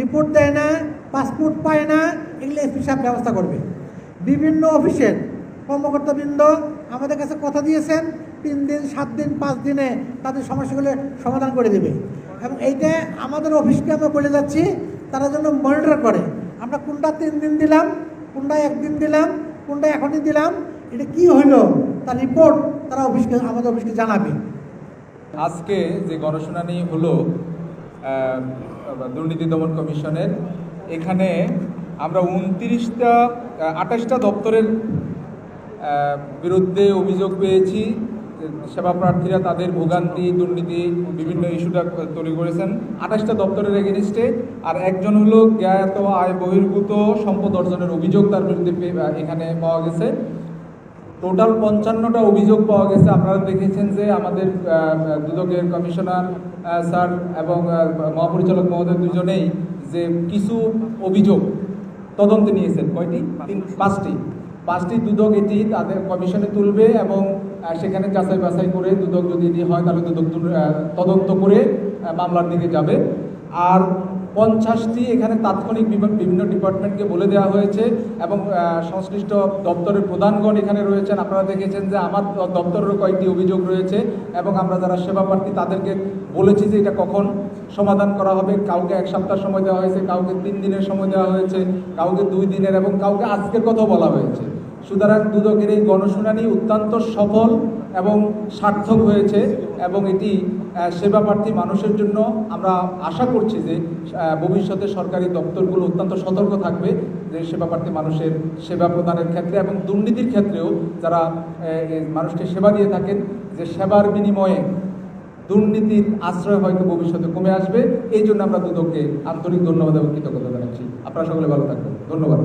Report দেয় না passport পায় না, এগুলো এসপি সাহেব ব্যবস্থা করবে। বিভিন্ন অফিসের কর্মকর্তাবৃন্দ আমাদের কাছে কথা দিয়েছেন, তিন দিন, সাত দিন, পাঁচ দিনে তাদের সমস্যাগুলো সমাধান করে দেবে। এবং এইটা আমাদের অফিসকে আমরা বলে যাচ্ছি, তারা যেন মনিটর করে। আমরা কোনটা তিন দিন দিলাম, কোনটা একদিন দিলাম, কোনটা এখনই দিলাম, এটা কি হইল, তার রিপোর্ট তারা অফিসকে, আমাদের অফিসকে জানাবে। আজকে যে গণশুনানি হলো দুর্নীতি দমন কমিশনের, এখানে আমরা উনত্রিশটা আঠাশটা দপ্তরের বিরুদ্ধে অভিযোগ পেয়েছি সেবা প্রার্থীরা তাদের ভোগান্তি, দুর্নীতি বিভিন্ন ইস্যুটা তৈরি করেছেন। আঠাশটা দপ্তরের এগেনিস্টে, আর একজন হলো জ্ঞাত আয় বহির্ভূত সম্পদ অর্জনের অভিযোগ তার বিরুদ্ধে এখানে পাওয়া গেছে। টোটাল পঞ্চান্নটা অভিযোগ পাওয়া গেছে। আপনারা দেখেছেন যে আমাদের দুদকের কমিশনার স্যার এবং মহাপরিচালক মহোদয় দুজনেই যে কিছু অভিযোগ তদন্তে নিয়েছেন। কয়টি? তিন, পাঁচটি। পাঁচটি দুদক এটি তাদের কমিশনে তুলবে এবং সেখানে যাচাই বাছাই করে দুদক যদি এটি হয়, তাহলে দুদক তদন্ত করে মামলার দিকে যাবে। আর পঞ্চাশটি এখানে তাৎক্ষণিক বিভ- বিভিন্ন ডিপার্টমেন্টকে বলে দেওয়া হয়েছে এবং সংশ্লিষ্ট দপ্তরের প্রধানগণ এখানে রয়েছেন। আপনারা দেখেছেন যে আমার দপ্তরেরও কয়েকটি অভিযোগ রয়েছে এবং আমরা যারা সেবা প্রার্থী তাদেরকে বলেছি যে এটা কখন সমাধান করা হবে। কাউকে এক সপ্তাহ সময় দেওয়া হয়েছে, কাউকে তিন দিনের সময় দেওয়া হয়েছে, কাউকে দুই দিনের এবং কাউকে আজকের কথাও বলা হয়েছে। সুতরাং দুদকের এই গণশুনানি অত্যন্ত সফল এবং সার্থক হয়েছে এবং এটি সেবা প্রার্থী মানুষের জন্য আমরা আশা করছি যে ভবিষ্যতে সরকারি দপ্তরগুলো অত্যন্ত সতর্ক থাকবে যে সেবা প্রার্থী মানুষের সেবা প্রদানের ক্ষেত্রে এবং দুর্নীতির ক্ষেত্রেও যারা মানুষকে সেবা দিয়ে থাকেন, যে সেবার বিনিময়ে দুর্নীতির আশ্রয় হয়তো ভবিষ্যতে কমে আসবে। এই জন্য আমরা দুদককে আন্তরিক ধন্যবাদ এবং কৃতজ্ঞতা জানাচ্ছি। আপনারা সকলে ভালো থাকবেন। ধন্যবাদ।